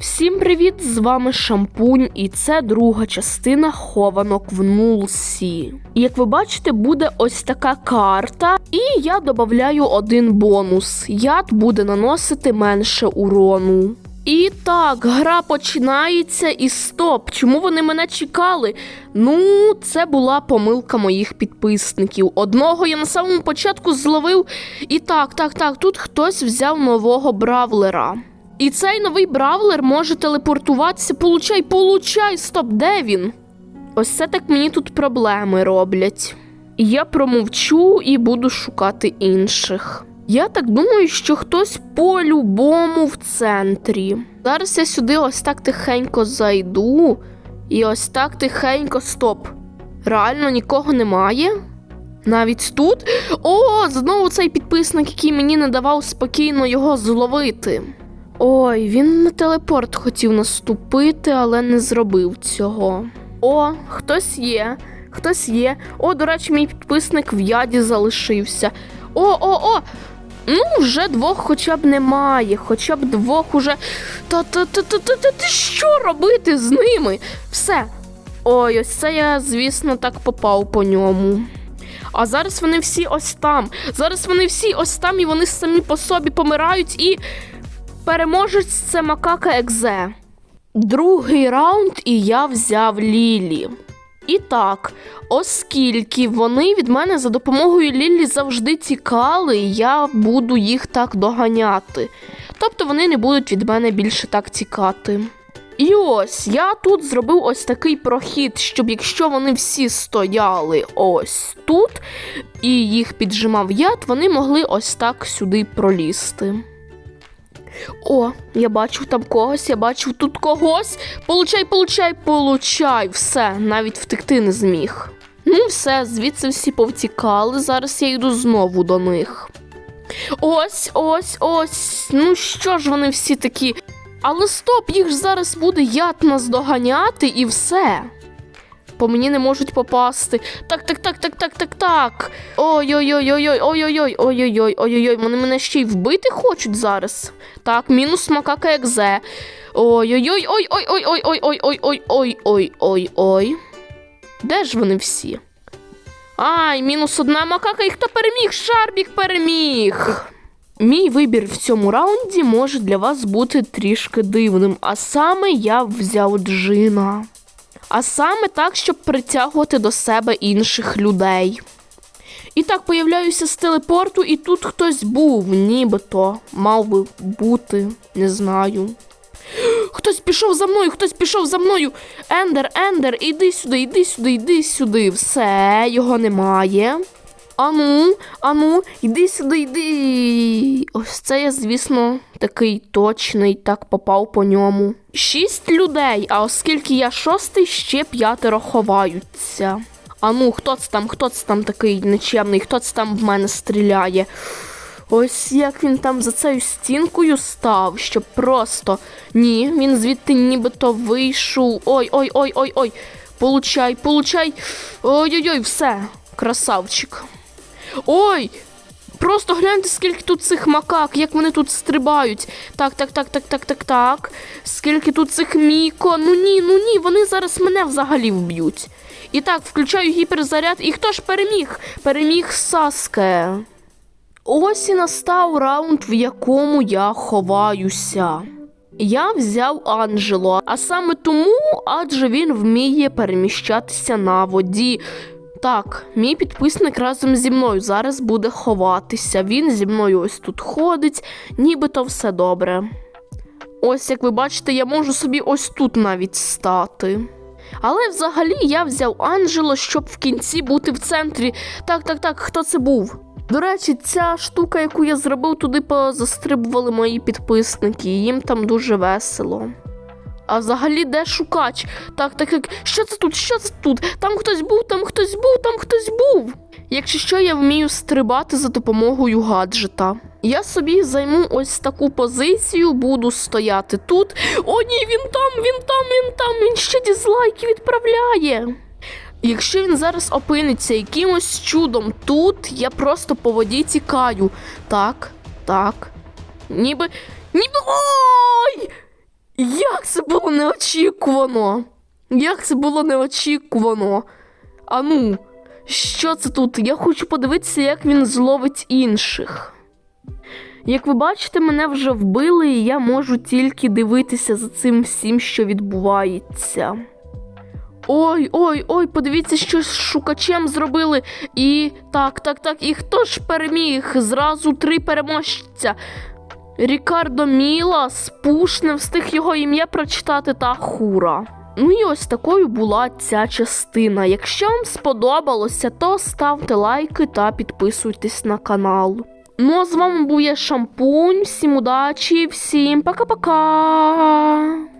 Всім привіт! З вами Шампунь, і це друга частина хованок в Нулсі. Як ви бачите, буде ось така карта, і я додаю один бонус. Яд буде наносити менше урону. І так, гра починається і стоп. Чому вони мене чекали? Ну, це була помилка моїх підписників. Одного я на самому початку зловив. І так, так, так, тут хтось взяв нового бравлера. І цей новий бравлер може телепортуватися. Получай, получай, стоп, де він? Ось це так мені тут проблеми роблять. Я промовчу і буду шукати інших. Я так думаю, що хтось по-любому в центрі. Зараз я сюди ось так тихенько зайду. І ось так тихенько стоп. Реально нікого немає? Навіть тут? О, знову цей підписник, який мені не давав спокійно його зловити. Ой, він на телепорт хотів наступити, але не зробив цього. О, хтось є, хтось є. О, до речі, мій підписник в яді залишився. О, о, о! Ну, вже двох хоча б немає, хоча б двох уже. Та та та та та та ти що робити з ними? Все. Ой, ось це я, звісно, так попав по ньому. А зараз вони всі ось там. Зараз вони всі ось там, і вони самі по собі помирають і. Переможець це макака Екзе. Другий раунд, і я взяв Лілі. І так, оскільки вони від мене за допомогою Лілі завжди тікали, я буду їх так доганяти. Тобто вони не будуть від мене більше так тікати. І ось я тут зробив ось такий прохід, щоб якщо вони всі стояли ось тут і їх піджимав яд, вони могли ось так сюди пролізти. О, я бачив там когось, я бачив тут когось. Получай, получай, получай. Все, навіть втекти не зміг. Ну, все, звідси всі повтікали. Зараз я йду знову до них. Ось, ось, ось. Ну що ж вони всі такі. Але стоп, їх ж зараз буде яд нас доганяти і все. По мені не можуть попасти. Так, так, так, так, так, так, так. Ой-ой-ой-ой-ой, ой-ой-ой, ой-ой-ой, ой-ой-ой. Вони мене ще й вбити хочуть зараз. Так, мінус макака екзе. Ой-ой-ой, ой-ой-ой-ой-ой-ой-ой-ой-ой-ой. Де ж вони всі? Ай, мінус одна макака, і хто переміг? Шарбік переміг. Мій вибір в цьому раунді може для вас бути трішки дивним, а саме я взяв Джина. А саме так, щоб притягувати до себе інших людей. І так появляюся з телепорту, і тут хтось був, нібито мав би бути, не знаю. Хтось пішов за мною, хтось пішов за мною. Ендер, Ендер, іди сюди, іди сюди, іди сюди. Все, його немає. Ану, ану, іди сюди, йди. Ось це я, звісно, такий точний, так попав по ньому. Шість людей, а оскільки я шостий, ще п'ятеро ховаються. Ану, хто це там, хто це там такий нечемний, хто це там в мене стріляє? Ось як він там за цією стінкою став, щоб просто. Ні, він звідти нібито вийшов. Ой, ой, ой, ой, ой. Получай, получай. Ой-ой-ой, все, красавчик. Ой! Просто гляньте, скільки тут цих макак, як вони тут стрибають. Так, так, так, так, так, так, так. Скільки тут цих міко. Ну ні, ну ні, вони зараз мене взагалі вб'ють. І так, включаю гіперзаряд. І хто ж переміг? Переміг Саске. Ось і настав раунд, в якому я ховаюся. Я взяв Анджело, а саме тому, адже він вміє переміщатися на воді. Так, мій підписник разом зі мною зараз буде ховатися. Він зі мною ось тут ходить, нібито все добре. Ось, як ви бачите, я можу собі ось тут навіть стати. Але взагалі я взяв Анджело, щоб в кінці бути в центрі. Так, так, так, хто це був? До речі, ця штука, яку я зробив, туди позастрибували мої підписники, і їм там дуже весело. А взагалі де шукач? Так, так, так. Що це тут? Що це тут? Там хтось був, там хтось був, там хтось був. Якщо що, я вмію стрибати за допомогою гаджета. Я собі займу ось таку позицію, буду стояти тут. О, ні, він там, він там, він там, він ще дізлайки відправляє. Якщо він зараз опиниться якимось чудом тут, я просто по воді тікаю. Так, так. Ніби. Ніби. Ой! Як це було неочікувано? Як це було неочікувано? Ану, що це тут? Я хочу подивитися, як він зловить інших. Як ви бачите, мене вже вбили, і я можу тільки дивитися за цим всім, що відбувається. Ой, ой, ой, подивіться, що з шукачем зробили. І так, так, так. І хто ж переміг? Зразу три переможця. Рікардо Мілас, Пуш не встиг його ім'я прочитати та хура. Ну і ось такою була ця частина. Якщо вам сподобалося, то ставте лайки та підписуйтесь на канал. Ну а з вами був я Шампунь. Всім удачі, всім пока-пока.